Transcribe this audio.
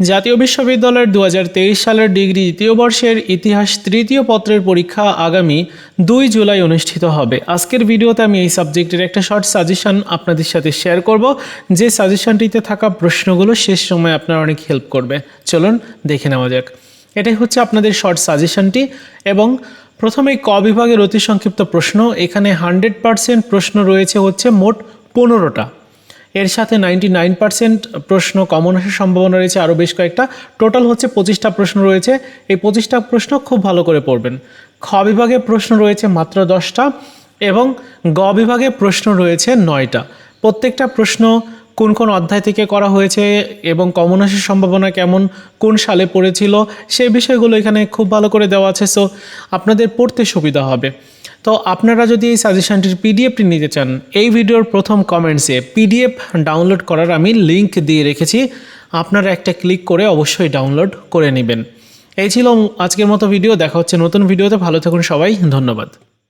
জাতীয় বিশ্ববিদ্যালয়ের দু হাজার তেইশ সালের ডিগ্রি দ্বিতীয় বর্ষের ইতিহাস তৃতীয় পত্রের পরীক্ষা আগামী দুই জুলাই অনুষ্ঠিত হবে। আজকের ভিডিওতে আমি এই সাবজেক্টের একটা শর্ট সাজেশন আপনাদের সাথে শেয়ার করব। যে সাজেশনটিতে থাকা প্রশ্নগুলো শেষ সময় আপনার অনেক হেল্প করবে। চলুন দেখে নেওয়া যাক। এটাই হচ্ছে আপনাদের শর্ট সাজেশনটি এবং প্রথমে ক বিভাগের অতি সংক্ষিপ্ত প্রশ্ন। এখানে হান্ড্রেড পার্সেন্ট প্রশ্ন রয়েছে হচ্ছে মোট পনেরোটা। এর সাথে নাইনটি নাইন পার্সেন্ট প্রশ্ন কমন আসার সম্ভাবনা রয়েছে। আরও বেশ কয়েকটা। টোটাল হচ্ছে পঁচিশটা প্রশ্ন রয়েছে। এই পঁচিশটা প্রশ্ন খুব ভালো করে পড়বেন। খ বিভাগে প্রশ্ন রয়েছে মাত্র দশটা এবং গ বিভাগে প্রশ্ন রয়েছে নয়টা। প্রত্যেকটা প্রশ্ন কোন কোন অধ্যায় থেকে করা হয়েছে এবং কমন আসার সম্ভাবনা কেমন, কোন সালে পড়েছিল, সেই বিষয়গুলো এখানে খুব ভালো করে দেওয়া আছে। সো আপনাদের পড়তে সুবিধা হবে। তো আপনারা যদি এই সাজেশনটির পিডিএফটি নিতে চান, এই ভিডিওর প্রথম কমেন্টসে পিডিএফ ডাউনলোড করার আমি লিঙ্ক দিয়ে রেখেছি। আপনারা একটা ক্লিক করে অবশ্যই ডাউনলোড করে নেবেন। এই ছিল আজকের মতো ভিডিও দেখা হচ্ছে নতুন ভিডিওতে ভালো থাকুন সবাই, ধন্যবাদ।